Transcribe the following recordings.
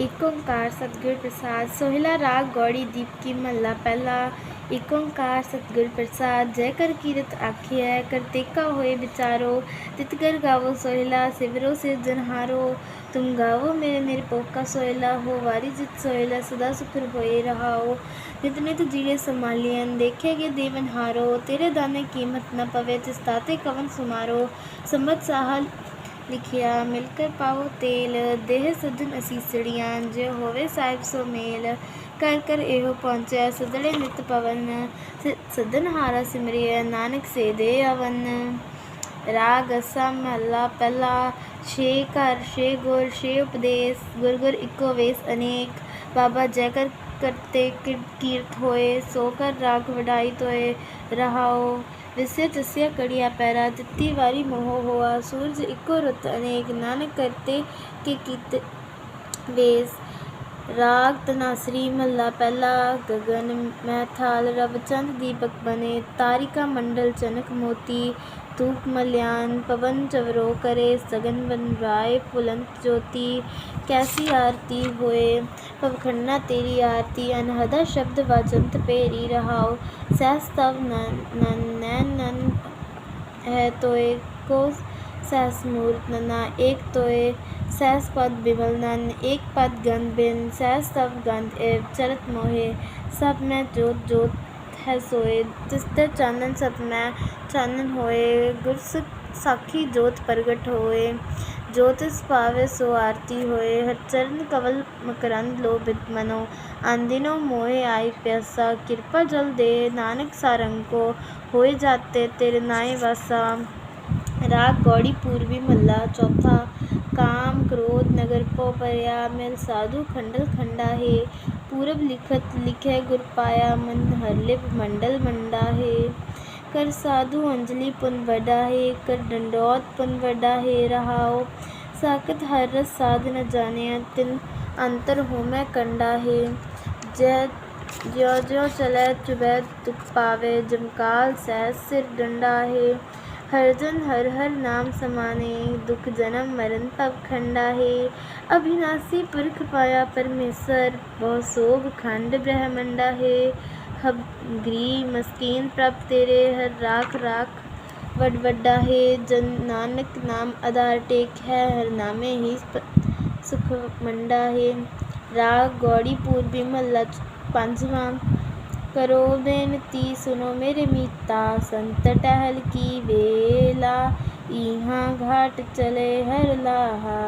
ਏਕ ਓੰਕਾਰ ਸਤਿਗੁਰ ਪ੍ਰਸਾਦ ਸੋਹਿਲਾ ਰਾਗ ਗੌੜੀ ਦੀਪਕੀ ਮਹੱਲਾ ਪਹਿਲਾ ਏਕ ਓੰਕਾਰ ਸਤਿਗੁਰ ਪ੍ਰਸਾਦ ਜੈ ਕਰ ਕੀਰਤ ਆਖੀਐ ਕਰਤੇਕਾ ਹੋਏ ਵਿਚਾਰੋ ਤਿਤ ਕਰ ਗਾਵੋ ਸੋਹਿਲਾ ਸਿਵਰੋ ਸਿਰਜਨਹਾਰੋ ਤੁਮ ਗਾਵੋ ਮੇਰੇ ਨਿਰਭਉ ਕਾ ਸੋਹਿਲਾ ਹੋ ਵਾਰੀ ਜਿਤ ਸੋਹਿਲਾ ਸਦਾ ਸੁਖਰ ਹੋਏ ਰਹਾਓ ਨਿਤ ਨਿਤ ਜੀੜੇ ਸੰਭਾਲੀਐਨ ਦੇਖੇਗੇ ਦੇਵਨਹਾਰੋ ਤੇਰੇ ਦਾਨੇ ਕੀਮਤ ਨ ਪਵੇ ਤਿਸ ਤਾਤੇ ਕਵਨ ਸੁਮਾਰੋ ਸੰਮਤ ਸਾਹਲ ਲਿਖਿਆ ਮਿਲ ਕਰ ਪਾਓ ਤੇਲ, ਦੇਹ ਸੱਜਣ ਅਸੀਸੜੀਆਂ ਜੇ ਹੋਵੇ ਸਾਹਿਬ ਸੋ ਮੇਲ। ਕਰ ਕਰ ਇਹੋ ਪਹੁੰਚਿਆ ਸਦੜੇ ਨਿਤ ਪਵਨ। ਸ- ਸੱਜਣਹਾਰਾ ਸਿਮਰਿਐ, ਨਾਨਕ ਸੇ ਦੇ ਅਵਨ। ਰਾਗ ਅਸਾ ਮਹਲਾ ਪਹਿਲਾ, ਛੇ ਘਰ, ਛੇ ਗੁਰ, ਛੇ ਉਪਦੇਸ਼। ਗੁਰ ਗੁਰ ਇੱਕੋ ਵੇਸ ਅਨੇਕ। ਬਾਬਾ ਜੈ ਕਰ ਕਰਤੇ ਕੀ- ਕੀਰਤ ਹੋਏ, ਸੋ ਕਰ ਰਾਗ ਵਡਾਈ ਤੋਏ ਰਹਾਓ। ਵਿਸੇ ਤਸਿਆ ਕੜਿਆ ਪੈਰਾ ਦਿੱਤੀ ਵਾਰੀ ਮੋਹ ਹੋਆ। ਸੂਰਜ ਇੱਕੋ ਰੁੱਤ ਅਨੇਕ, ਨਾਨਕ ਕਰਤੇ ਕੇ ਕੀਤੇ ਵੇਸ। ਰਾਗ ਤਨਾਸਰੀ ਮੱਲਾ, ਪਹਿਲਾ ਗਗਨ, ਮਹਿਥਾਲ, ਰਵਚੰਦ ਦੀਪਕ ਬਨੇ ਤਾਰਿਕਾ ਮੰਡਲ, ਚਨਕ ਮੋਤੀ ਧੂਪ ਮਲਿਆਨ, ਪਵਨ ਚਵਰੋ ਕਰੇ, ਸਗਨ ਬਨ ਰਾਏ, ਫੁਲੰਤ ਜੋਤੀ, ਕੈਸੀ ਆਰਤੀ ਹੋਏ ਪਵਖੰਡਾ ਤੇਰੀ ਆਰਤੀ, ਅਨਹਦਾ ਸ਼ਬਦ ਵਾਜੰਤ ਪੇਰੀ ਰਹਾਓ ਸਹਿਸ ਤਵ ਨਨ ਨੈਨ ਨਨ ਹੈ ਤੋਏ, ਕੋ सहस मूर्त नना एक तोये सहस पद विमल नन, एक पद गंध बिन सहस सब गंध एव, चरत मोहे, सब में जोत जोत है सोए जिसते चानन सब में चानन होए, गुरस साखी जोत प्रगट होए ज्योतिष पावे सो आरती होए, हर चरण कवल मकरंद लो बित मनो आंदिनो मोहे आई प्यासा कृपा जल दे, नानक सारंग को होए जाते तेरे नाए वसा। राग गौड़ी पूर्वी, मल्ला, चौथा, काम, क्रोध, नगर नगरपो पर्यामल साधु, खंडल खंडा है पूरब लिखत, लिखे, गुर पाया, मन हरलिप मंडल मंडा है कर साधु, अंजलि, पुन वडा है कर दंडौत, पुन वडा है रहाओ। साकत हर रस, साध न जाने, तिन अंतर हो मैं कंडा है जय, ज्यो ज्यो चले चुबे दुख पावे, जमकाल, सह, सिर डंडा है हर जन हर हर नाम समाने, दुख जन्म मरण सब खंडा है अविनाशी पुरख पाया परमेश्वर बहुशोभ खंड ब्रह्मंडा है हब ग्री मस्कीन प्राप्त तेरे, हर राख राख वड वड्डा है जन नानक नाम आधार टेक है, हर नामे ही सुख मंडा है राग गौड़ी पूर्वी महला पांचवा करो बेनती सुनो मेरे मिता, संत टहल की बेला इहाँ घाट चले हर लाहा,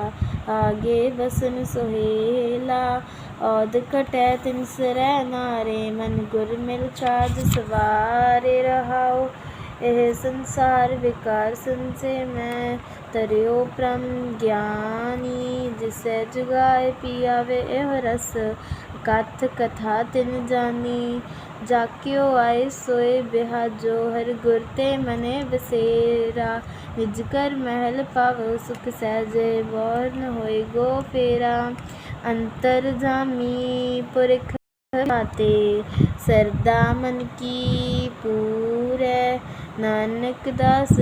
आगे बसन सोहेला। औद कटैत मिसरै नारे मन गुर मिल काज सवारे रहाओ। ਨਾਰੇ ਮਨ ਗੁਰ ਮਿਲ ਛਾਜ ਸਵਾਰੇ ਰਹਾਉ ਇਹ ਸੰਸਾਰ ਵਿਕਾਰ ਸੰਸੇ ਮੈਂ ਤਰਿਓ ਪ੍ਰਮ ਗਿਆਨੀ ਜਿਸੈ ਜੁਗਾਏ ਪੀਆਵੇ ਇਹ ਰਸ ਕਥ ਕਥਾ ਤਿਨ ਜਾਨੀ ਜਾਕਿਓ ਆਏ ਸੋਏ ਬਿਹਾਜੋ ਹਰ ਗੁਰ ਤੇ ਮਨੇ ਬਸੇਰਾ ਨਿਜ ਕਰ ਮਹਿਲ ਪਾਵ ਸੁਖ ਸਹਿਜੇ ਬੋਰ ਨ ਹੋਏ ਗੋ ਫੇਰਾ ਅੰਤਰ ਜਾਮੀ ਪੁਰਖ ਮਾਤੇ ਸਰਦਾ ਮਨ ਕੀ ਪੂਰੈ नानक दास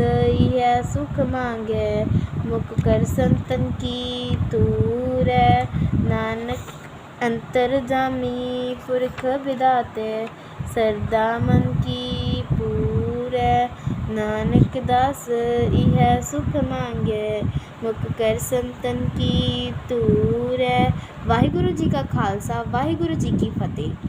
यह सुख मांगे, मुख कर संतन की तूर नानक अंतर जामी, पुरख विदाते, सरदा मन की पूर नानक दास यह सुख मांगे, मुख कर संतन की तूर वाहिगुरु जी का खालसा, वाहिगुरु जी की फतेह।